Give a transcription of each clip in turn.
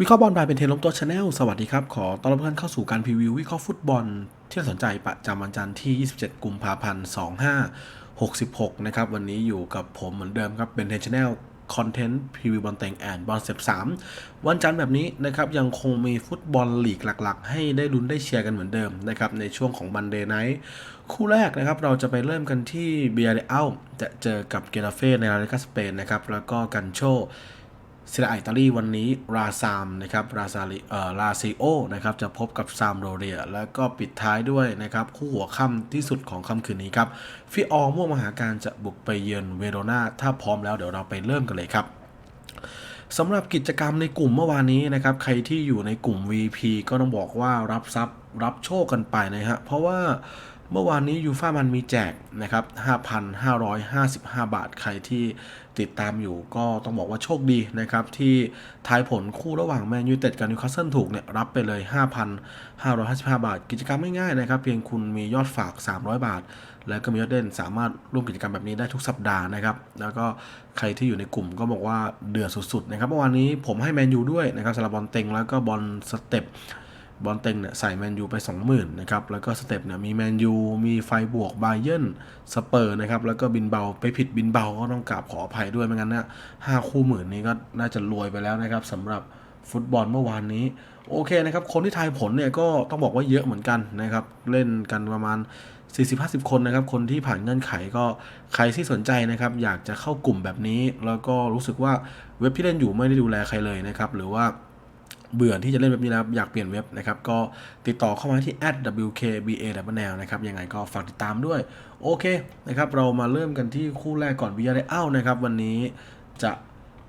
วิเคราะห์บอลบายเป็นเทนลมตัวชาแนลสวัสดีครับ ขอต้อนรับทุกท่านเข้าสู่การพรีวิววิเคราะห์ฟุตบอล ที่น่าสนใจประจำวันจันทร์ที่ 27 กุมภาพันธ์ 2566 นะครับ วันนี้อยู่กับผมเหมือนเดิมครับ เป็นเทนชาแนลคอนเทนต์พรีวิวบอลแต่งแอนบอลเซฟ3วันจันทร์แบบนี้นะครับ ยังคงมีฟุตบอลลีกหลัก ๆ ให้ได้ลุ้นได้เชียร์กันเหมือนเดิมนะครับ ในช่วงของบันเดย์ไนท์คู่แรกนะครับ เราจะไปเริ่มกันที่เบียร์เรอัลจะเจอกับเกราเฟ่ในลาลิกาสเปนนะครับแล้วก็กันโช เซเรียอิตาลีวันนี้ราซามนะครับราซาลิเอ่อราซิโอนะครับจะพบกับซามโรเรีย แล้วก็ปิดท้ายด้วยนะครับคู่หัวค่ำที่สุดของค่ำคืนนี้ครับฟิออม่วงมหาการจะบุกไปเยือนเวโรนาถ้าพร้อมแล้วเดี๋ยวเราไปเริ่มกันเลยครับสำหรับกิจกรรมในกลุ่มเมื่อวานนี้นะครับใครที่อยู่ในกลุ่ม VP ก็ต้องบอกว่ารับทรัพย์รับโชคกันไปนะฮะเพราะว่า เมื่อวานนี้ยูฟ่ามันมีแจกนะครับ 5,555 บาท ใครที่ติดตามอยู่ก็ต้องบอกว่าโชคดีนะครับ ที่ทายผลคู่ระหว่างแมนยูเต็ดกับนิวคาสเซิลถูกเนี่ย รับไปเลย 5,555 บาท กิจกรรมไม่ง่ายๆนะครับ เพียงคุณมียอดฝาก 300 บาท แล้วก็มียอดเด่นสามารถร่วมกิจกรรมแบบนี้ได้ทุกสัปดาห์นะครับ แล้วก็ใครที่อยู่ในกลุ่มก็บอกว่าเดือดสุดๆนะครับเมื่อวานนี้ผมให้แมนยูด้วยนะครับสำหรับบอลเต็งแล้วก็บอลสเต็ป บอลเต็งเนี่ยใส่แมนยูไป 20,000นะครับ แล้วก็สเต็ปเนี่ยมีแมนยู มีไฟบวกบาเยนสเปอร์นะครับ แล้วก็บินเบาไปผิดบินเบาก็ต้องกราบขออภัยด้วยไม่งั้นนะห้าคู่หมื่นนี้ก็น่าจะรวยไปแล้วนะครับสำหรับฟุตบอลเมื่อวานนี้โอเคนะครับ คนที่ทายผลเนี่ยก็ต้องบอกว่าเยอะเหมือนกันนะครับ เล่นกันประมาณ 40-50 คนนะครับ คนที่ผ่านเงื่อนไขก็ใครที่สนใจนะครับ อยากจะเข้ากลุ่มแบบนี้ แล้วก็รู้สึกว่าเว็บที่เล่นอยู่ไม่ได้ดูแลใครเลยนะครับ หรือว่า เบื่อที่จะเล่นเว็บนี้แล้วอยากเปลี่ยนเว็บนะครับ ก็ติดต่อเข้ามาที่ @wkba นะครับ ยังไงก็ฝากติดตามด้วย โอเคนะครับ เรามาเริ่มกันที่คู่แรกก่อนวิยาเรอัลนะครับ วันนี้จะ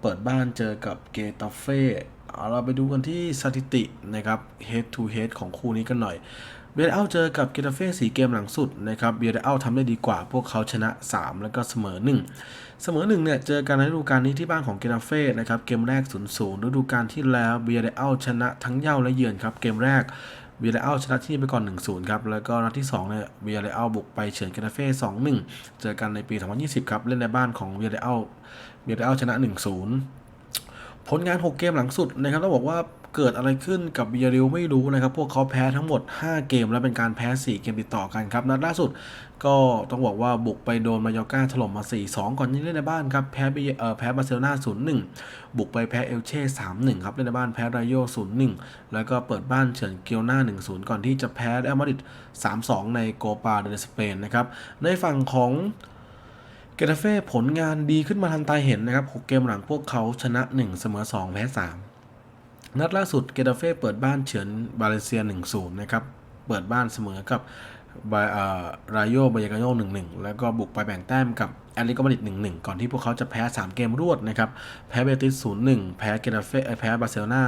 เปิดบ้านเจอกับเกตาเฟ่เอาเราไปดูกันที่สถิตินะครับ head to head ของคู่นี้กันหน่อย เบียร์เอลเจอกับเกตาเฟ่สีเกมหลังสุดนะครับเบียร์เอลทำได้ดีกว่า พวกเขาชนะ 3 แล้วก็เสมอ 1 เสมอ1เนี่ยเจอกันในฤดูกาลนี้ที่บ้านของเกตาเฟ่นะครับเกมแรก0-0ฤดูกาลที่แล้วเบียร์เอลชนะทั้งเย่าและเยือนครับเกมแรกเบียร์เอลชนะที่นี่ไปก่อน 1-0 ครับ แล้วก็นัดที่2เนี่ยเบียร์เอลบุกไปเฉือนเกตาเฟ่2-1 เจอกันในปี 2020 ครับ เล่นในบ้านของเบียร์เอลเบียร์เอลชนะ 1-0 ผลงาน 6 เกมหลังสุดนะครับต้องบอกว่า เกิดอะไรขึ้นกับเบียริลไม่รู้นะครับ พวกเขาแพ้ทั้งหมด 5 เกม และเป็นการแพ้ 4 เกมติดต่อกันครับ นัดล่าสุดก็ต้องบอกว่าบุกไปโดนมายอก้าถล่มมา 4-2 ก่อนที่เล่นในบ้านครับ แพ้เบเอ่อแพ้บาร์เซโลนา0-1 บุกไปแพ้เอลเช่ 3-1 ครับ เล่นในบ้านแพ้ไรโย0-1 แล้วก็เปิดบ้านเฉือนเกียวนา1-0 ก่อนที่จะแพ้เรอัลมาดริด3-2 ในโกปาเดลสเปนนะครับในฝั่งของเกตาเฟ่ผลงานดีขึ้นมาทันตาเห็นนะครับ 6 เกมหลังพวกเขาชนะ 1 เสมอ 2 แพ้ 3 นัดล่าสุดเกตาเฟ่เปิดบ้านเฉือนบาเลเซีย 1-0 นะครับ เปิดบ้านเสมอกับบารายโยบายากาโย1-1 แล้วก็บุกไปแบ่งแต้มกับแอตเลติโกมาดริด1-1 ก่อนที่พวกเขาจะแพ้ 3 เกมรวดนะครับ แพ้เบติส 0-1 แพ้เกตาเฟ่แพ้บาร์เซโลนา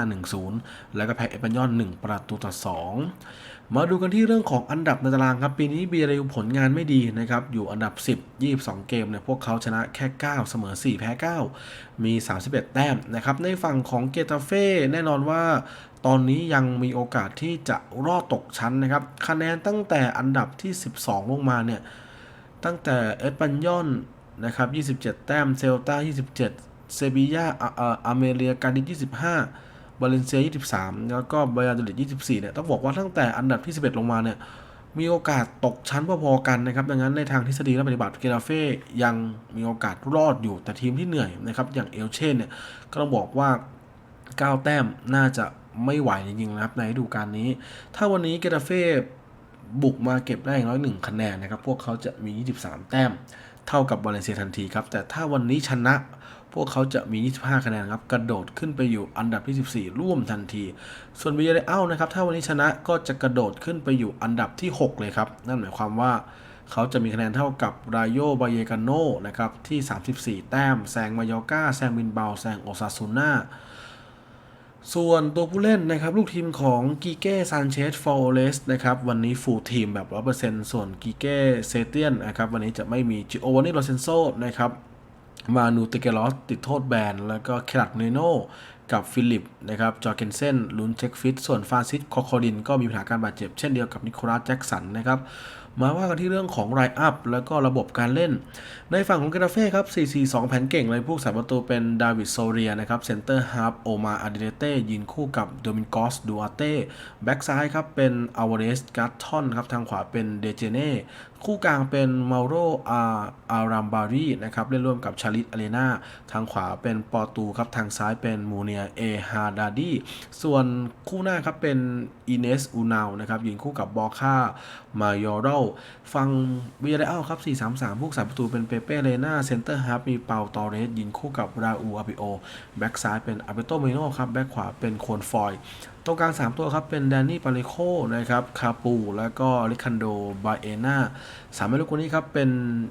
1-0 แล้วก็แพ้เอปันยอน 1 ประตูต่อ 2 มาดูกันที่เรื่องของอันดับในตารางครับ ปีนี้เบียริวผลงานไม่ดีนะครับ อยู่อันดับ 10 22 เกมเนี่ยพวกเขาชนะแค่ 9 เสมอ 4 แพ้ 9 มี 31 แต้มนะครับ ในฝั่งของเกตาเฟ่แน่นอนว่าตอนนี้ยังมีโอกาสที่จะรอดตกชั้นนะครับ คะแนนตั้งแต่อันดับที่ 12 ลงมาเนี่ย ตั้งแต่เอสปันยอนนะครับ 27 แต้มเซลตา27 เซบียาอเมเรียการดิ25 บาเลนเซีย 23 แล้วก็บายาโดลิด24 เนี่ย ต้องบอกว่าตั้งแต่อันดับที่ 11 ลงมาเนี่ย มีโอกาสตกชั้นพอๆกันนะครับ ดังนั้นในทางทฤษฎีและปฏิบัติเกราเฟ่ยังมีโอกาสรอดอยู่ แต่ทีมที่เหนื่อยนะครับ อย่างเอลเช่นเนี่ย ก็ต้องบอกว่า 9 แต้มน่าจะไม่ไหวจริงๆนะครับในฤดูกาลนี้ ถ้าวันนี้เกราเฟ่บุกมาเก็บได้อย่างน้อยหนึ่งคะแนนนะครับ พวกเขาจะมี 23 แต้ม เท่ากับบาเลนเซียทันทีครับ แต่ถ้าวันนี้ชนะ วกเขาจะมี 25 คะแนนครับ กระโดดขึ้นไปอยู่อันดับที่ 14 ร่วมทันที ส่วนเบียเร์เอลนะครับ ถ้าวันนี้ชนะก็จะกระโดดขึ้นไปอยู่อันดับที่ 6 เลยครับ นั่นหมายความว่าเขาจะมีคะแนนเท่ากับรายโยบาเยกาโนนะครับ ที่ 34 แต้ม แซงมายอกาแซงบินเบา แซงโอซาซูน่าส่วนตัวผู้เล่นนะครับ ลูกทีมของกิเก้ซานเชสฟอร์เรสนะครับ วันนี้ฟูลทีมแบบ 100%ส่วนกิเก้เซเตียนนะครับ วันนี้จะไม่มีจิโอวานิโรเซนโซนะครับ มานูเตเกลอสติดโทษแบน แล้วก็เคลัดเนโนกับฟิลิปนะครับ จอร์เกนเซนลุนเช็คฟิต ส่วนฟาซิสคโคอดิน ก็มีปัญหาการบาดเจ็บเช่นเดียวกับนิโคลัสแจ็กสันนะครับ มาว่ากันที่เรื่องของไรอัพแล้วก็ระบบการเล่น ในฝั่งของเกราเฟ่ครับ 4-4-2 แผนเก่งเลยผู้สาประตูเป็นดาวิดโซเรียนะครับ เซนเตอร์ฮาร์ฟโอมาอาดิเดเต้ยืนคู่กับโดมินกอสดูอาเต้ แบ็กซ้ายครับเป็นอาวเรสการ์ทอนครับ ทางขวาเป็นเดเจเน่คู่กลางเป็นมาโรอาอารัมบารีนะครับเล่นร่วมกับชาลิตอาเรนาทางขวาเป็นปอตูครับทางซ้ายเป็นมูเนียเอฮาดาดีส่วนคู่หน้าครับเป็นอินเนสอูนาวนะครับยืนคู่กับบอค่ามายอรัลฟังวีเรอัลครับ 4-3-3 ผู้สาประตูเป็นเปเป้เลนาเซนเตอร์ฮาร์ฟมีเปาตอเรสยืนคู่กับราอูอาปิโอแบ็กซ้ายเป็นอาเบโตเมโนครับแบ็กขวาเป็นโคนฟอย ตรงกลาง 3 ตัวครับ เป็นแดนนี่ปาเลโคนะครับ คาปู และก็ลิคันโดบาเอนา สามเมลูกคนนี้ครับเป็น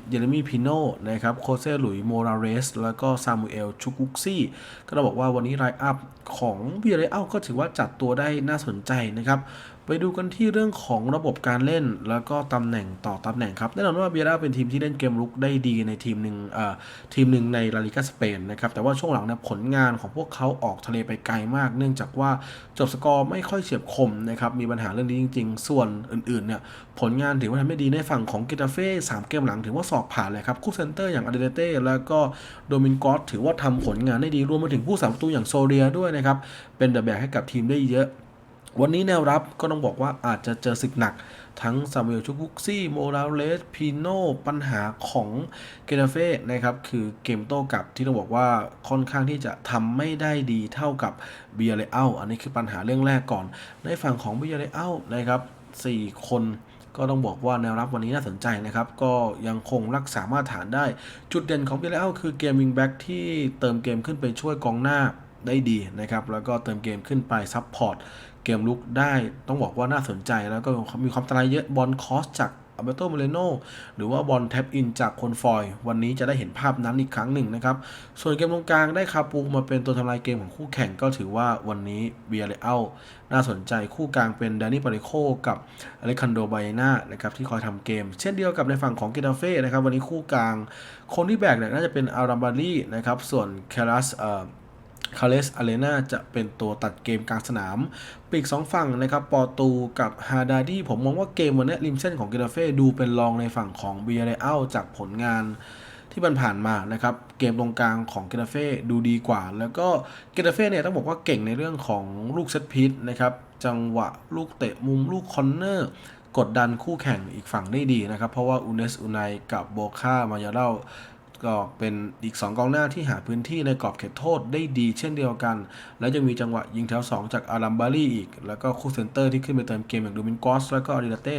เยเรมีพิโนนะครับโคเซหลุยโมราเรส แล้วก็ซามูเอลชุกุกซี่ ก็เราบอกว่าวันนี้ไลน์อัพของวีเรอัลก็ถือว่าจัดตัวได้น่าสนใจนะครับ ไปดูกันที่เรื่องของระบบการเล่นแล้วก็ตำแหน่งต่อตำแหน่งครับแน่นอนว่าเบียร่าเป็นทีมที่เล่นเกมลุกได้ดีในทีมหนึ่งเอ่อทีมหนึ่งในลาลิกาสเปนนะครับแต่ว่าช่วงหลังเนี่ยผลงานของพวกเขาออกทะเลไปไกลมาก เนื่องจากว่าจบสกอร์ไม่ค่อยเฉียบคมนะครับมีปัญหาเรื่องนี้จริง ๆ ส่วนอื่นๆเนี่ย ผลงานถือว่าทำได้ดีในฝั่งของกิตาเฟ่สามเกมหลังถือว่าสอบผ่านเลยครับ คู่เซนเตอร์อย่างอเดเต้แล้วก็โดมินกอสถือว่าทำผลงานได้ดีรวมไปถึงผู้สามประตูอย่างโซเรียด้วยนะครับ เป็นเดอะแบกให้กับทีมได้เยอะ วันนี้แนวรับก็ต้องบอกว่าอาจจะเจอศึกหนักทั้งซามูเอลชูบุกซี่ โมราเลสพีโนปัญหาของเกเนเฟ่นะครับ คือเกมโต้กลับที่ต้องบอกว่าค่อนข้างที่จะทำไม่ได้ดีเท่ากับเบียร์เลอัลอันนี้คือปัญหาเรื่องแรกก่อน ในฝั่งของเบียร์เลอัลนะครับ 4 คน ก็ต้องบอกว่าแนวรับวันนี้น่าสนใจนะครับ ก็ยังคงรักษามาตรฐานได้ จุดเด่นของเบียร์เลอคือเกมวิงแบ็กที่เติมเกมขึ้นไปช่วยกองหน้าได้ดีนะครับ แล้วก็เติมเกมขึ้นไปซับพอร์ตเกมลุกได้ ต้องบอกว่าน่าสนใจแล้วก็มีความอันตรายเยอะบอลคอสจาก อัลเบโตเมเลโนหรือว่าบอลแท็บอินจากคนฟอย วันนี้จะได้เห็นภาพนั้นอีกครั้งหนึ่งนะครับ ส่วนเกมตรงกลางได้คาปูมาเป็นตัวทำลายเกมของคู่แข่งก็ถือว่าวันนี้เบียร์เลอัลน่าสนใจคู่กลางเป็นแดานิปาริโคกับอเล็กคันโดไบนานะครับที่คอยทำเกม เช่นเดียวกับในฝั่งของกิตาเฟ่นะครับวันนี้คู่กลางคนที่แบกเนี่ยน่าจะเป็นอารัมบารีนะครับส่วนแคลัสเอ่อ คาเลสอารีนาจะเป็นตัวตัดเกมกลางสนาม ปีกสองฝั่งนะครับ ปอตูกับฮาดาดีผมมองว่าเกมวันนี้ริมเส้นของเกราเฟ่ดูเป็นรองในฝั่งของเบียร์เรอัลจากผลงานที่มันผ่านมานะครับ เกมตรงกลางของเกราเฟ่ดูดีกว่า แล้วก็เกราเฟ่เนี่ยต้องบอกว่าเก่งในเรื่องของลูกเซตพีทนะครับ จังหวะลูกเตะมุมลูกคอนเนอร์กดดันคู่แข่งอีกฝั่งได้ดีนะครับ เพราะว่าอุเนสอุไนกับโบคามายาเล่า ก็เป็นอีก 2 กองหน้าที่หาพื้นที่ในกรอบเขตโทษได้ดีเช่นเดียวกัน และยังมีจังหวะยิงแถว 2 จากอารัมบารีอีก แล้วก็คู่เซนเตอร์ที่ขึ้นไปเติมเกมอย่างดูมินกอสแล้วก็อาริดาเต้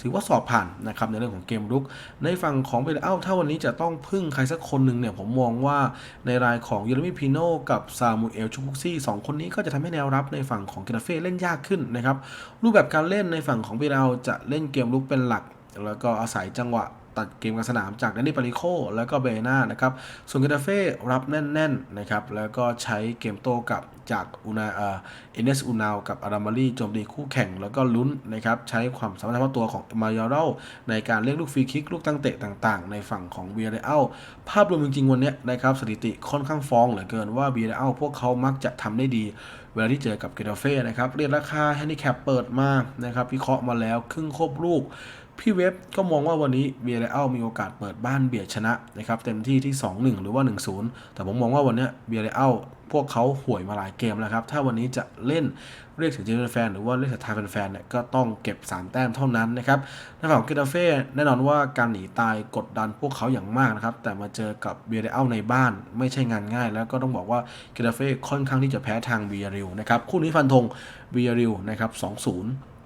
ถือว่าสอบผ่านนะครับในเรื่องของเกมรุก ในฝั่งของเบลเอ้าถ้าวันนี้จะต้องพึ่งใครสักคนหนึ่งเนี่ยผมมองว่าในรายของเยอรมิพิโนกับซามูเอลชูคุกซี่สองคนนี้ก็จะทำให้แนวรับในฝั่งของเกราเฟ่เล่นยากขึ้นนะครับรูปแบบการเล่นในฝั่งของเบลเอ้าจะเล่นเกมรุกเป็นหลัก แล้วก็อาศัยจังหวะ ตัดเกมกลางสนามจากแดนนี่ปาริโคแล้วก็เบน่านะครับ ส่วนเกตาเฟ่รับแน่นๆนะครับ แล้วก็ใช้เกมโต้กับจากอุนาเอเอเนสอูนาวกับอารามารีโจมตีคู่แข่งแล้วก็ลุ้นนะครับ ใช้ความสามารถเฉพาะตัวของมายาราในการเรียกลูกฟรีคิก ลูกตั้งเตะต่างๆ ในฝั่งของเบียร์เรอัลภาพรวมจริงๆ วันนี้นะครับสถิติค่อนข้างฟ้องเหลือเกินว่าเบียร์เรอัลพวกเขามักจะทำได้ดี เวลาที่เจอกับเกตาเฟ่นะครับเรียนราคาแฮนดิแคปเปิดมานะครับวิเคราะห์มาแล้วครึ่งครบลูก พี่เว็บก็มองว่าวันนี้เบียร์เรอลมีโอกาสเปิดบ้านเบียดชนะนะครับเต็มที่ที่ 2-1 หรือว่า 1-0 แต่ผมมองว่าวันนี้เบียร์เรอลพวกเขาห่วยมาหลายเกมแล้วครับ ถ้าวันนี้จะเล่นเรียกถึงใจแฟนหรือว่าเรียกศรัทธาแฟนๆเนี่ยก็ต้องเก็บ 3 แต้มเท่านั้นนะครับในฝั่งของเกตาเฟ่แน่นอนว่าการหนีตายกดดันพวกเขาอย่างมากนะครับ แต่มาเจอกับเบียร์เรอลในบ้านไม่ใช่งานง่าย แล้วก็ต้องบอกว่าเกตาเฟ่ค่อนข้างที่จะแพ้ทางเบียร์ริวนะครับคู่นี้ฟันธงเบียร์ริวนะครับ2-0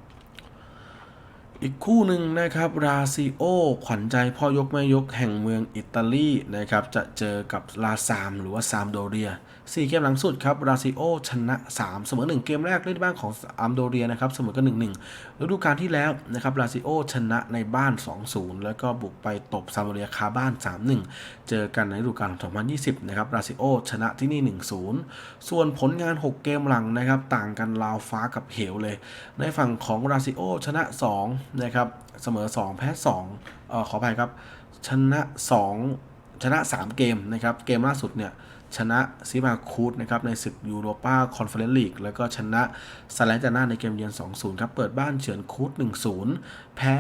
อีกคู่หนึ่งนะครับราซิโอขวัญใจพ่อยกแม่ยกแห่งเมืองอิตาลีนะครับจะเจอกับลาซามหรือว่าซามโดเรีย 4 เกมหลังสุดครับราซิโอชนะ3เสมอ1 เกมแรกเล่นบ้านของอัมโดเรียนะครับเสมอกัน1-1ฤดูกาลที่แล้วนะครับราซิโอชนะในบ้าน 2-0 แล้วก็บุกไปตบซามโดเรียคาบ้าน 3-1 เจอกันในฤดูกาล2020นะครับราซิโอชนะที่นี่ 1-0 ส่วนผลงาน 6 เกมหลังนะครับต่างกันราวฟ้ากับเหวเลย ในฝั่งของราซิโอชนะ2นะครับเสมอ 2 แพ้2เอ่อขออภัยครับชนะ 2 ชนะ 3 เกมนะครับเกมล่าสุดเนี่ย ชนะซิมาคูดนะครับในศึกยูโรปาคอนเฟอเรนซ์ลีกแล้วก็ชนะซาเลนจานาในเกมเยือน 2-0 ครับ เปิดบ้านเฉือนคูด 1-0 แพ้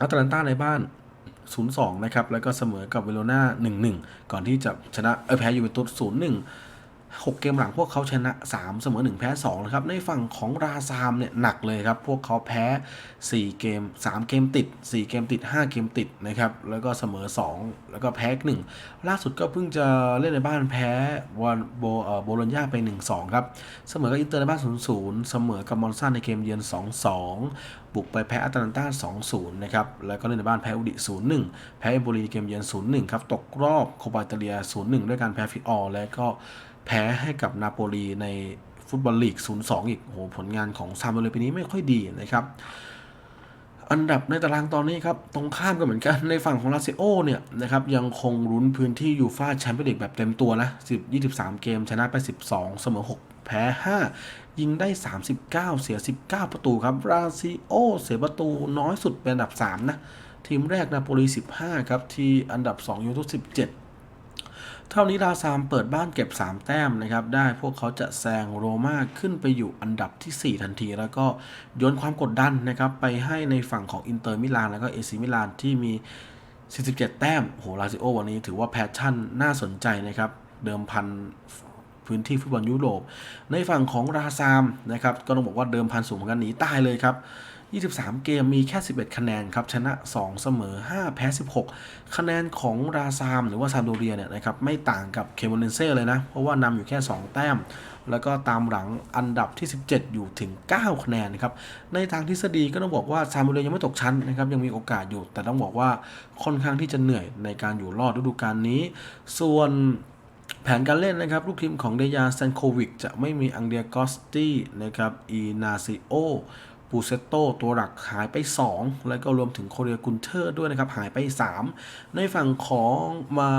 อัตแลนตาในบ้าน 0-2 นะครับ แล้วก็เสมอกับเวโรนา1-1 ก่อนที่จะชนะเออแพ้ยูเวนตุส 0-1 6 เกมหลังพวกเขาชนะ 3 เสมอ 1 แพ้2นะครับ ในฝั่งของราซามเนี่ยหนักเลยครับ พวกเขาแพ้ 4 เกม 3 เกมติด 4 เกมติด 5 เกมติดนะครับ แล้วก็เสมอ 2 แล้วก็แพ้หนึ่งล่าสุดก็เพิ่งจะเล่นในบ้านแพ้วันโบอโบโลญญาไป 1-2 ครับ เสมอกับอินเตอร์ในบ้าน 0-0 เสมอกับมอนซาในเกมเยือน 2-2บุกไปแพ้อัตแลนตา2-0 นะครับ แล้วก็เล่นในบ้านแพ้อุดิ 0-1 แพ้เอมโบลีในเกมเยือน 0-1 ครับ ตกรอบโคปาอิตเลีย 0-1 ด้วยการแพ้ฟิออและก็ แพ้ให้กับนาโปลีในฟุตบอลลีก 0-2 อีกโอ้โหผลงานของซามโดเรปีนี้ไม่ค่อยดีนะครับอันดับในตารางตอนนี้ครับ ตรงข้ามกันเหมือนกันในฝั่งของลาซิโอเนี่ยนะครับยังคงรุ้นพื้นที่ยูฟาแชมเปี้ยนลีกแบบเต็มตัวนะ10 23 เกม ชนะไป 12 เสมอ 6 แพ้ 5 ยิงได้ 39 เสีย 19 ประตูครับลาซิโอเสียประตูน้อยสุดเป็นอันดับ 3 นะ ทีมแรกนาโปลี 15 ครับ ที่อันดับ 2 ยูทู17 เท่านี้ลาซามเปิดบ้านเก็บ 3 แต้มนะครับ ได้พวกเขาจะแซงโรม่าขึ้นไปอยู่อันดับที่ 4 ทันที แล้วก็โยนความกดดันนะครับ ไปให้ในฝั่งของอินเตอร์มิลานแล้วก็เอซิมิลานที่มี 47 แต้มโหลาซิโอวันนี้ถือว่าแพชชั่นน่าสนใจนะครับ เดิมพันพื้นที่ฟุตบอลยุโรป ในฝั่งของราซามนะครับ ก็ต้องบอกว่าเดิมพันสูงเหมือนกันหนีตายเลยครับ 23 เกมมีแค่ 11 คะแนนครับ ชนะ 2 เสมอ 5 แพ้ 16 คะแนนของราซามหรือว่าซามโดเรียเนี่ยนะครับไม่ต่างกับเคมเนเซ่เลยนะ เพราะว่านำอยู่แค่ 2 แต้ม แล้วก็ตามหลังอันดับที่ 17 อยู่ถึง 9 คะแนนนะครับ ในทางทฤษฎีก็ต้องบอกว่าซามโดเรียยังไม่ตกชั้นนะครับ ยังมีโอกาสอยู่ แต่ต้องบอกว่าค่อนข้างที่จะเหนื่อยในการอยู่รอดฤดูกาลนี้ ส่วนแผนการเล่นนะครับ ลูกทีมของเดยาแซนโควิกจะไม่มีอังเดียกอสตี้นะครับอีนาซิโอ ปูเซโตตัวหลักหายไป 2 แล้วก็รวมถึงโคเรียกุนเทอร์ด้วยนะครับ หายไป 3 ในฝั่งของมา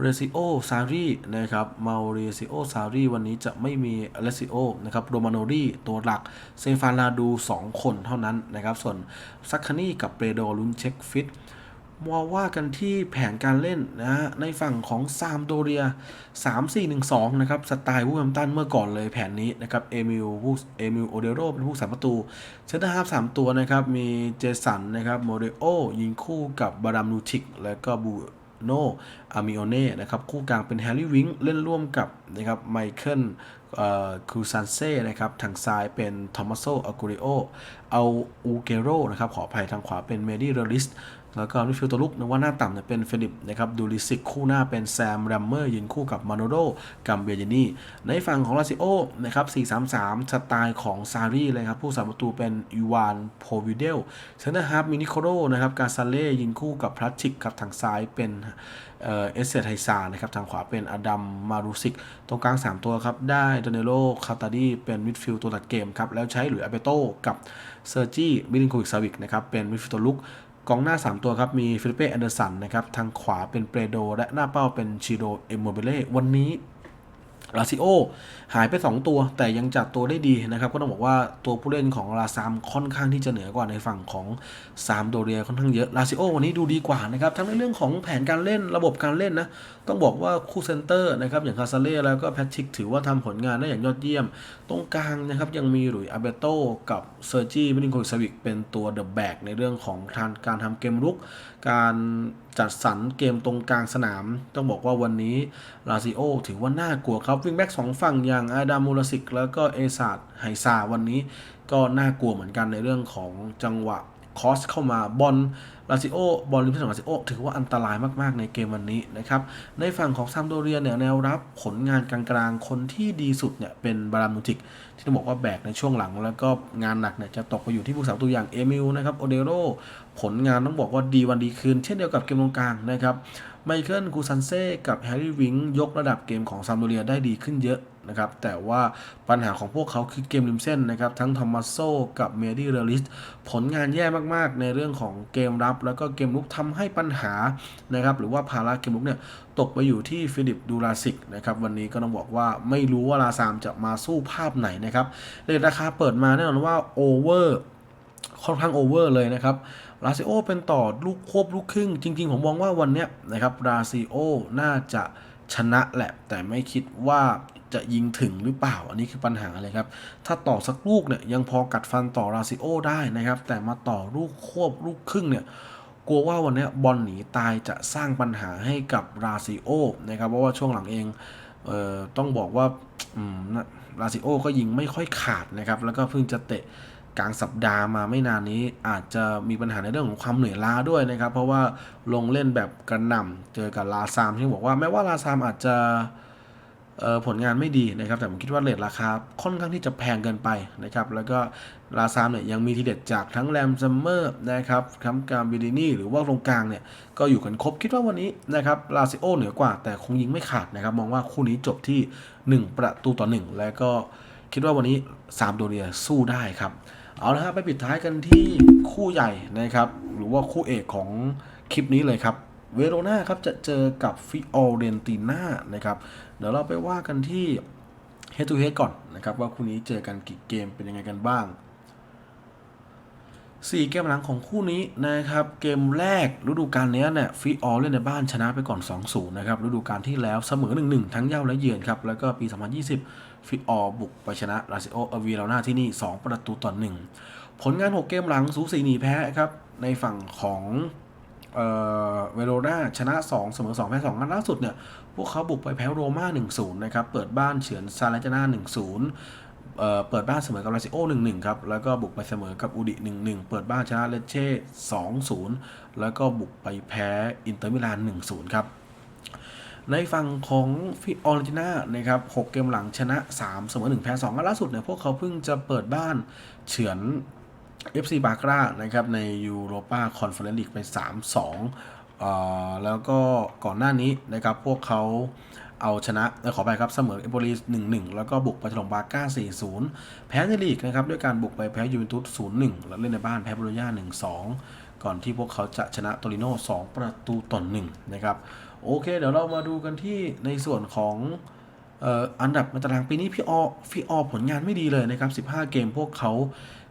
เรซิโอซารีนะครับมาเรซิโอซารีวันนี้จะไม่มีอเลซิโอนะครับโรมาโนรีตัวหลักเซฟานลาดู 2 คนเท่านั้นนะครับ ส่วนซักคานี่กับเปโดลุนเช็คฟิต มาว่ากันที่แผนการเล่นนะฮะในฝั่งของซามโดเรีย 3-4-1-2 นะครับ สไตล์วูแฮมตันเมื่อก่อนเลยแผนนี้นะครับ เอมิลผู้เอมิลโอเดโรเป็นผู้สามประตู เซนเตอร์ฮาฟสามตัวนะครับ มีเจสันนะครับโมเดโอ ยิงคู่กับบาดามนูชิก และก็บูโนอามิโอเน่นะครับ คู่กลางเป็นแฮร์รี่วิงเล่นร่วมกับนะครับไมเคิลคูซานเซ่นะครับ ทางซ้ายเป็นทอมัสโซอากูริโอเอาอูเกโรนะครับ ขออภัยทางขวาเป็นเมดี้เรลิส แล้วก็มิดฟิลด์ตัวลุกนะว่าหน้าต่ำเนี่ยเป็นเฟลิปนะครับดูริสิกคู่หน้าเป็นแซมแรมเมอร์ยืนคู่กับมาโนโดกัมเบียนีในฝั่งของลาซิโอนะครับ4-3-3 สไตล์ของซารีเลยครับ ผู้สาประตูเป็นอีวานโพวิเดลเซนเตอร์ฮาร์ฟมินิโคโรนะครับกาซาเล่ยิงคู่กับพลัชชิกครับทางซ้ายเป็นเอเอสเซไทซานะครับทางขวาเป็นอดัมมารุสิก ตรงกลาง 3 ตัวครับได้ด a เนโลคาตาดีเป็นมิดฟิลด์ตัวตัดเกมครับแล้วใช้หลุยอาเบโตกับเซอร์จีมิลินโควิกซาวิกนะครับเป็นมิดฟิลด์ตัวลุก กองหน้า 3 ตัวครับ มีฟิลิปเป้แอนเดอร์สันนะครับ ทางขวาเป็นเปโด และหน้าเป้าเป็นชิโด เอมโมเบเล่ วันนี้ ลาซิโอหายไป 2 ตัว แต่ยังจัดตัวได้ดีนะครับ ก็ต้องบอกว่าตัวผู้เล่นของลาซามค่อนข้างที่จะเหนือกว่าในฝั่งของซามโดเรียค่อนข้างเยอะลาซิโอวันนี้ดูดีกว่านะครับ ทั้งในเรื่องของแผนการเล่นระบบการเล่นนะ ต้องบอกว่าคู่เซนเตอร์นะครับ อย่างคาซาเล่แล้วก็แพทริกถือว่าทำผลงานได้อย่างยอดเยี่ยม ตรงกลางนะครับยังมีหลุยอาเบโตกับเซอร์จีมิลินโควิชวิกเป็นตัวเดอะแบกในเรื่องของการการทำเกมรุก การจัดสรรเกมตรงกลางสนาม ต้องบอกว่าวันนี้ลาซิโอถือว่าน่ากลัวครับวิ่งแบ็กสองฝั่งอย่างอาดามูลสิก แล้วก็เอซาดไฮซาวันนี้ก็น่ากลัวเหมือนกันในเรื่องของจังหวะคอสเข้ามาบอลลาซิโอบอลริมเส้นของลาซิโอถือว่าอันตรายมาก ๆ ในเกมวันนี้นะครับ ในฝั่งของซามโดเรียเนี่ยแนวรับผลงานกลางๆ คนที่ดีสุดเนี่ยเป็นบารามูติก ที่ต้องบอกว่าแบกในช่วงหลัง แล้วก็งานหนักเนี่ยจะตกไปอยู่ที่ผู้สาวตัวอย่างเอมิลนะครับโอเดโร ผลงานต้องบอกว่าดีวันดีคืน เช่นเดียวกับเกมตรงกลางนะครับไมเคิลกูซันเซ่กับแฮร์รี่วิงยกระดับเกมของซามโดเรียได้ดีขึ้นเยอะนะครับแต่ว่าปัญหาของพวกเขาคือเกมริมเส้นนะครับทั้งทอมัสโซกับเมดี้เรลิสผลงานแย่มากๆ ในเรื่องของเกมรับ แล้วก็เกมลุกทำให้ปัญหานะครับหรือว่าภาระเกมลุกเนี่ยตกไปอยู่ที่ฟิลิปดูราซิกนะครับวันนี้ก็ต้องบอกว่าไม่รู้ว่าลาซามจะมาสู้ภาพไหนนะครับเรทราคาเปิดมาแน่นอนว่าโอเวอร์ ค่อนข้างโอเวอร์เลยนะครับลาซิโอเป็นต่อลูกควบลูกครึ่ง จริง ๆ ผมมองว่าวันนี้นะครับลาซิโอน่าจะชนะแหละ แต่ไม่คิดว่าจะยิงถึงหรือเปล่า อันนี้คือปัญหาเลยครับ ถ้าต่อสักลูกเนี่ยยังพอกัดฟันต่อราซิโอได้นะครับ แต่มาต่อลูกควบลูกครึ่งเนี่ยกลัวว่าวันนี้บอลหนีตายจะสร้างปัญหาให้กับราซิโอนะครับ เพราะว่าช่วงหลังเองเอ่อต้องบอกว่าราซิโอก็ยิงไม่ค่อยขาดนะครับ แล้วก็เพิ่งจะเตะ กลางสัปดาห์มาไม่นานนี้อาจจะมีปัญหาในเรื่องของความเหนื่อยล้าด้วยนะครับ เพราะว่าลงเล่นแบบกระหน่ำเจอกับลาซามที่บอกว่าแม้ว่าลาซามอาจจะผลงานไม่ดีนะครับ แต่ผมคิดว่าเลทราคาค่อนข้างที่จะแพงเกินไปนะครับ แล้วก็ลาซามเนี่ยยังมีทีเด็ดจากทั้งแรมซัมเมอร์นะครับทั้งการบิดินี่หรือว่าตรงกลางเนี่ยก็อยู่กันครบคิดว่าวันนี้นะครับลาซิโอเหนือกว่า แต่คงยิงไม่ขาดนะครับ มองว่าคู่นี้จบที่ 1 ประตูต่อ 1 แล้วก็คิดว่าวันนี้ซามโดเรียสู้ได้ครับ เอาละครับไปปิดท้ายกันที่คู่ใหญ่นะครับ หรือว่าคู่เอกของคลิปนี้เลยครับ เวโรนาครับจะเจอกับฟิโอเรนติน่านะครับ เดี๋ยวเราไปว่ากันที่ head to head ก่อนนะครับ ว่าคู่นี้เจอกันกี่เกมเป็นยังไงกันบ้าง 4 เกมหลังของคู่นี้นะครับ เกมแรกฤดูกาลนี้เนี่ยฟิออเล่นในบ้านชนะไปก่อน 2-0 นะครับฤดูกาลที่แล้วเสมอ 1-1 ทั้งเย้าและเยือนครับ แล้วก็ปี 2020 ฟิออบุกไปชนะลาซิโออวีรานาที่นี่ 2 ประตูต่อ 1 ผลงาน 6 เกมหลังสูสีหนีแพ้ครับ ในฝั่งของเออเวโรนาชนะ 2 เสมอ 2 แพ้2นัดล่าสุดเนี่ย พวกเขาบุกไปแพ้โรม่า1-0 นะครับ เปิดบ้านเฉือนซาเลจาน่า1-0 เปิดบ้านเสมอกับลาซิโอ 1-1 ครับ แล้วก็บุกไปเสมอกับอูดิ 1-1 เปิดบ้านชนะเลเช่ 2-0 แล้วก็บุกไปแพ้อินเตอร์มิลาน 1-0 ครับ ในฝั่งของฟิออร์เรนติน่านะครับ 6 เกมหลังชนะ 3 เสมอ 1 แพ้2ล่าสุดเนี่ยพวกเขาเพิ่งจะเปิดบ้านเฉือน FC บาครานะครับ ในยูโรปาคอนเฟอเรนซ์ลีกไป 3-2 แล้วก็ก่อนหน้านี้นะครับพวกเขา เอาชนะขอไปครับเสมอเอโบลี1-1แล้วก็บุกไปถล่มบาก้า4-0แพ้ในลีกนะครับด้วยการบุกไปแพ้ยูเวนตุส0-1แล้วเล่นในบ้านแพ้โบโลญญา1-2ก่อนที่พวกเขาจะชนะโตริโน่2ประตูต่อ1นะครับโอเค เดี๋ยวเรามาดูกันที่ในส่วนของอันดับในตารางปีนี้พี่ออพี่ออผลงานไม่ดีเลยนะครับ 15 เกมพวกเขา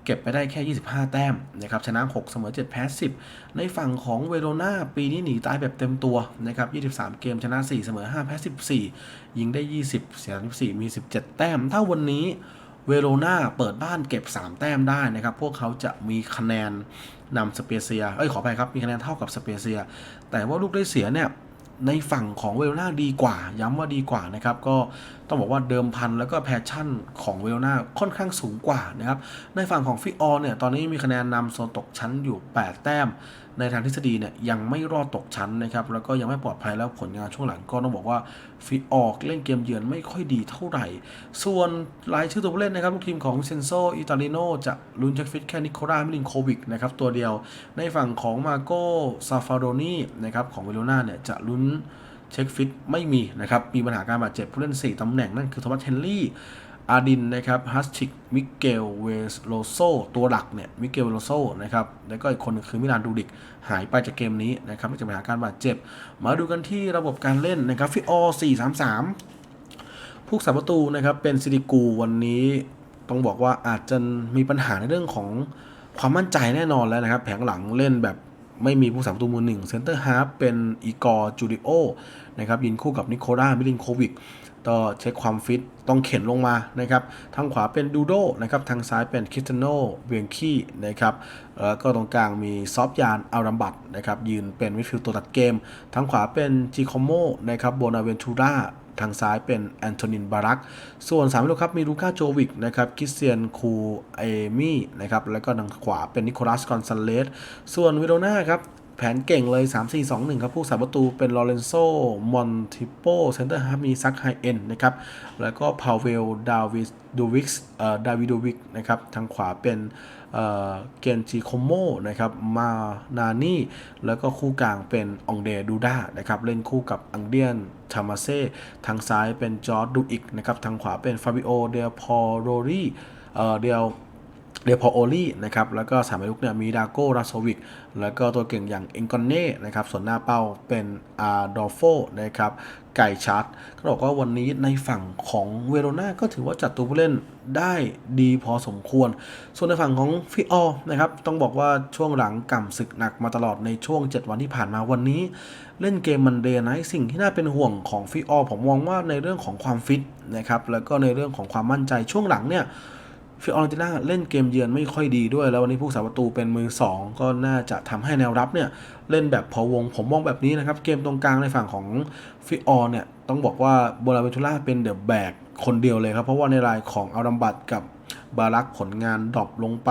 เก็บไปได้แค่ 25 แต้มนะครับชนะ 6 เสมอ 7 แพ้ 10 ในฝั่งของเวโรนาปีนี้หนีตายแบบเต็มตัวนะครับ 23 เกมชนะ 4 เสมอ 5 แพ้ 14 ยิงได้ 20 เสีย14 มี 17 แต้ม ถ้าวันนี้เวโรนาเปิดบ้านเก็บ 3 แต้มได้นะครับ พวกเขาจะมีคะแนนนำสเปเซีย เอ้ยขอไปครับ มีคะแนนเท่ากับสเปเซีย แต่ว่าลูกได้เสียเนี่ย ในฝั่งของเวลนาดีกว่า ย้ำว่าดีกว่านะครับ ก็ต้องบอกว่าเดิมพันแล้วก็แพชชั่นของเวลนาค่อนข้างสูงกว่านะครับ ในฝั่งของฟิออเนี่ย ตอนนี้มีคะแนนนำโซนตกชั้นอยู่ 8 แต้ม ในทางทฤษฎีเนี่ยยังไม่รอดตกชั้นนะครับแล้วก็ยังไม่ปลอดภัยแล้วผลงานช่วงหลังก็ต้องบอกว่าฟิออกเล่นเกมเยือนไม่ค่อยดีเท่าไหร่ ส่วนรายชื่อตัวผู้เล่นนะครับลูกทีมของเซนโซอิตาลิโนจะลุ้นเช็คฟิตแค่นิโคลามิลินโควิกนะครับตัวเดียวในฝั่งของมาโกซาฟาโดนีนะครับของเวโรนาเนี่ยจะลุ้นเช็คฟิตไม่มีนะครับมีปัญหาการบาดเจ็บผู้เล่น 4ตำแหน่งนั่นคือโทมัสเฮนรี่ อาดินนะครับฮัสชิกมิเกลเวสโลโซตัวหลักเนี่ยมิเกลเวโลโซนะครับแล้วก็อีกคนหนึงคือมิลานดูดิกหายไปจากเกมนี้นะครับจากปัญหาการบาดเจ็บ มาดูกันที่ระบบการเล่นนะครับฟิออ433 ผู้สาประตูนะครับเป็นซิลิกูวันนี้ต้องบอกว่าอาจจะมีปัญหาในเรื่องของความมั่นใจแน่นอนแล้วนะครับ แผงหลังเล่นแบบไม่มีผู้สาประตูมือหนึ่งเซนเตอร์ฮาร์ฟเป็นอีกอร์จูริโอนะครับยินคู่กับนิโคลามิลินโควิก ก็เช็คความฟิตต้องเข็นลงมานะครับทางขวาเป็นดูโดนะครับทางซ้ายเป็นคริสเตโนเวียงคีนะครับแล้วก็ตรงกลางมีซอฟยานอารัมบัตนะครับยืนเป็นมิดฟิลด์ตัวตัดเกมทางขวาเป็นจิคอมโมนะครับโบนาเวนทูราทางซ้ายเป็นแอนโทนินบารัก ส่วน3ามลูกครับมีลูก้าโจวิกนะครับคิสเตียนคูเอมี่นะครับแล้วก็ทางขวาเป็นนิโคลัสกอนซาเลสส่วนวิโรนาครับ แผนเก่งเลย 3-4-2-1 ครับ ผู้สาประตูเป็นลอเรนโซ มอนติโปเซนเตอร์ฮาร์มีซักไฮเอ็นนะครับ แล้วก็พาวเวล ดาวิสดูวิกส์เอ่อดาวิโดวิกนะครับ ทางขวาเป็นเอ่อเกนจิโคโมนะครับ มานานี่ แล้วก็คู่กลางเป็นองเดดูดานะครับ เล่นคู่กับอังเดียนทามาเซ่ ทางซ้ายเป็นจอร์ดดูอิกนะครับ ทางขวาเป็นฟาบิโอ เดลพอโรรีเอ่อ เดล เดพอโอลี่นะครับแล้วก็สามลุกเนี่ยมีดาโกราโซวิกแล้วก็ตัวเก่งอย่างเอ็งกอนเน่นะครับส่วนหน้าเป้าเป็นอาร์ดอโฟนะครับไก่ชาร์ตเขาบอกว่าวันนี้ในฝั่งของเวโรนาก็ถือว่าจัดตัวผู้เล่นได้ดีพอสมควร ส่วนในฝั่งของฟิออนะครับต้องบอกว่าช่วงหลังก่ำศึกหนักมาตลอดในช่วง 7 วันที่ผ่านมาวันนี้ เล่นเกมมันเดย์ไนสิ่งที่น่าเป็นห่วงของฟิออผมมองว่าในเรื่องของความฟิตนะครับแล้วก็ในเรื่องของความมั่นใจช่วงหลังเนี่ย ฟิออร์ติน่าเล่นเกมเยือนไม่ค่อยดีด้วย แล้ววันนี้ผู้สาประตูเป็นมือ 2 ก็น่าจะทำให้แนวรับเนี่ยเล่นแบบพอวง ผมมองแบบนี้นะครับ เกมตรงกลางในฝั่งของฟิออร์เนี่ยต้องบอกว่าโบราเวทุล่าเป็นเดอะแบกคนเดียวเลยครับ เพราะว่าในรายของอารัมบัตกับบารักผลงานดรอปลงไป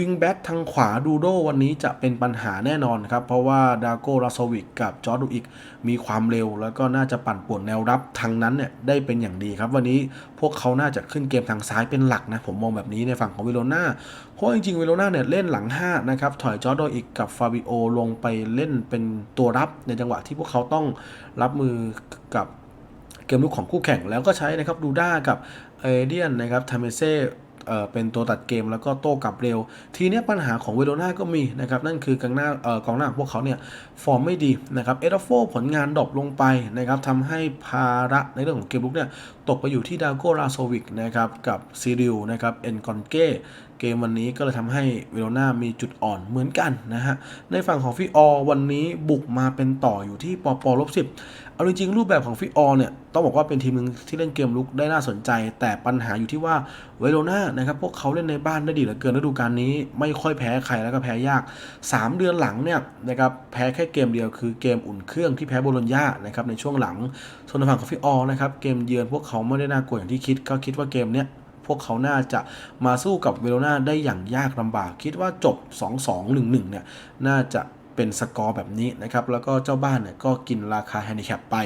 วิงแบ็กทางขวาดูโดวันนี้จะเป็นปัญหาแน่นอนครับ เพราะว่าดาโกราโซวิกกับจอร์ดูอิกมีความเร็ว แล้วก็น่าจะปั่นป่วนแนวรับทางนั้นเนี่ยได้เป็นอย่างดีครับ วันนี้พวกเขาน่าจะขึ้นเกมทางซ้ายเป็นหลักนะ ผมมองแบบนี้ในฝั่งของวิโรนาเพราะจริงๆวิโรนาเนี่ยเล่นหลัง 5 นะครับ ถอยจอร์ดูอิกกับฟาบิโอลงไปเล่นเป็นตัวรับในจังหวะที่พวกเขาต้องรับมือกับเกมลุกของคู่แข่งแล้วก็ใช้นะครับดูด้ากับเอเดียนนะครับทาเมเซ เอ่อเป็นตัวตัดเกมแล้วก็โต้กลับเร็ว ทีนี้ปัญหาของเวโรนาก็มีนะครับนั่นคือกองหน้าเอ่อกองหน้าของพวกเขาเนี่ยฟอร์มไม่ดีนะครับเอราโฟผลงานดรอปลงไปนะครับทำให้ภาระในเรื่องของเกมลุกเนี่ยตกไปอยู่ที่ดาโกราโซวิกนะครับกับซีริลนะครับเอ็นกอนเก้เกมวันนี้ก็เลยทำให้เวโรนามีจุดอ่อนเหมือนกันนะฮะในฝั่งของฟิออวันนี้บุกมาเป็นต่ออยู่ที่ปอปอลบสิบ เอาจริงๆรูปแบบของฟิออเนี่ยต้องบอกว่าเป็นทีมหนึงที่เล่นเกมลุกได้น่าสนใจ แต่ปัญหาอยู่ที่ว่าเวโรนานะครับพวกเขาเล่นในบ้านได้ดีเหลือเกินฤดูกาลนี้ไม่ค่อยแพ้ใครแล้วก็แพ้ยาก 3 เดือนหลังเนี่ยนะครับแพ้แค่เกมเดียวคือเกมอุ่นเครื่องที่แพ้โบโลญญานะครับในช่วงหลังส่วนในฝั่งของฟิออนะครับเกมเยือนพวกเขาไม่ได้น่ากลัวอย่างที่คิดก็คิดว่าเกมเนี้ยพวกเขาน่าจะมาสู้กับเวโรนาได้อย่างยากลำบาก คิดว่าจบ 2-2-1-1 เนี่ย น่าจะ เป็นสกอร์แบบนี้นะครับ แล้วก็เจ้าบ้านเนี่ยก็กินราคาแฮนดิแคปไป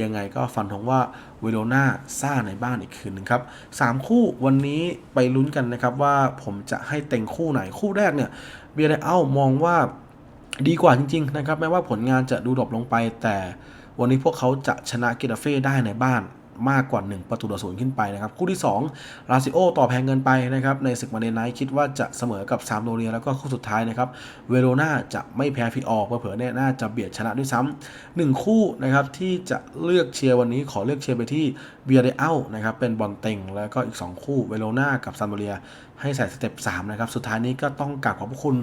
ยังไงก็ฟันธงว่าเวโรนาซ่าในบ้านอีกคืนหนึ่งครับ3คู่วันนี้ไปลุ้นกันนะครับว่าผมจะให้เต็งคู่ไหนคู่แรกเนี่ยเบียร์เอ้ามองว่าดีกว่าจริง ๆ นะครับแม้ว่าผลงานจะดูดรอปลงไป แต่วันนี้พวกเขาจะชนะกิตาเฟ่ได้ในบ้าน มากกว่า 1 ประตูต่อศูนย์ขึ้นไปนะครับ คู่ที่2ลาซิโอต่อแพงเงินไปนะครับในศึกมาเดนไนท์คิดว่าจะเสมอกับซามโดเรียแล้วก็คู่สุดท้ายนะครับเวโรนาจะไม่แพ้ฟิออร์เผลอเนี่ยน่าจะเบียดชนะด้วยซ้ำหนึ่งคู่นะครับที่จะเลือกเชียร์วันนี้ขอเลือกเชียร์ไปที่เบียร์เดอัลนะครับเป็นบอลเต็งแล้วก็อีก 2 คู่เวโรนากับซามโดเรียให้ใส่สเต็ป3นะครับสุดท้ายนี้ก็ต้องกราบขอบพระคุณ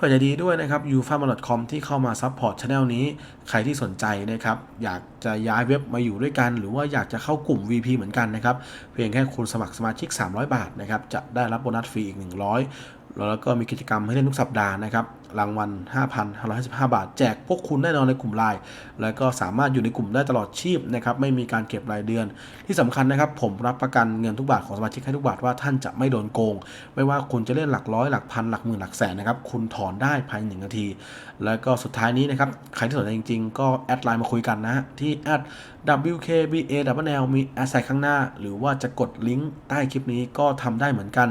พอจะดีด้วยนะครับ u f a m a c o m ที่เข้ามาซัพพอร์ตช anel นี้ ใครที่สนใจนะครับ อยากจะย้ายเว็บมาอยู่ด้วยกัน หรือว่าอยากจะเข้ากลุ่ม VP เหมือนกันนะครับ เพียงแค่คุณสมัครสมาชิก 300 บาทนะครับ จะได้รับโบนัสฟรีอีก 100 แล้วก็มีกิจกรรมให้เล่นทุกสัปดาห์นะครับ รางวัล 5,555 บาท แจกพวกคุณแน่นอนในกลุ่มไลน์แล้วก็สามารถอยู่ในกลุ่มได้ตลอดชีพนะครับ ไม่มีการเก็บรายเดือน ที่สำคัญนะครับ ผมรับประกันเงินทุกบาทของสมาชิกให้ทุกบาทว่าท่านจะไม่โดนโกง ไม่ว่าคุณจะเล่นหลักร้อยหลักพันหลักหมื่นหลักแสนนะครับ คุณถอนได้ภายในหนึ่งนาที แล้วก็สุดท้ายนี้นะครับ ใครที่สนใจจริง ๆ ก็แอดไลน์มาคุยกันนะฮะที่ WKBA w มีแอดใส่ข้างหน้า หรือว่าจะกดลิงก์ใต้คลิปนี้ก็ทำได้เหมือนกัน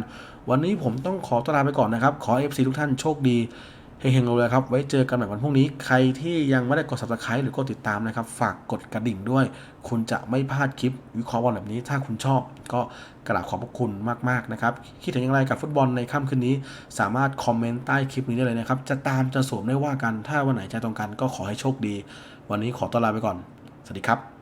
วันนี้ผมต้องขอตัวลาไปก่อนนะครับ ขอ FC ทุกท่านโชคดีเฮงๆเลยครับ ไว้เจอกันใหม่วันพรุ่งนี้ ใครที่ยังไม่ได้กด subscribe หรือกดติดตามนะครับ ฝากกดกระดิ่งด้วย คุณจะไม่พลาดคลิปวิเคราะห์บอลแบบนี้ ถ้าคุณชอบ ก็กราบขอบพระคุณมากๆนะครับ คิดถึงอย่างไรกับฟุตบอลในค่ำคืนนี้ สามารถคอมเมนต์ใต้คลิปนี้ได้เลยนะครับ จะตามจะสวมไม่ว่ากัน ถ้าวันไหนใจตรงกันก็ขอให้โชคดี วันนี้ขอตัวลาไปก่อน สวัสดีครับ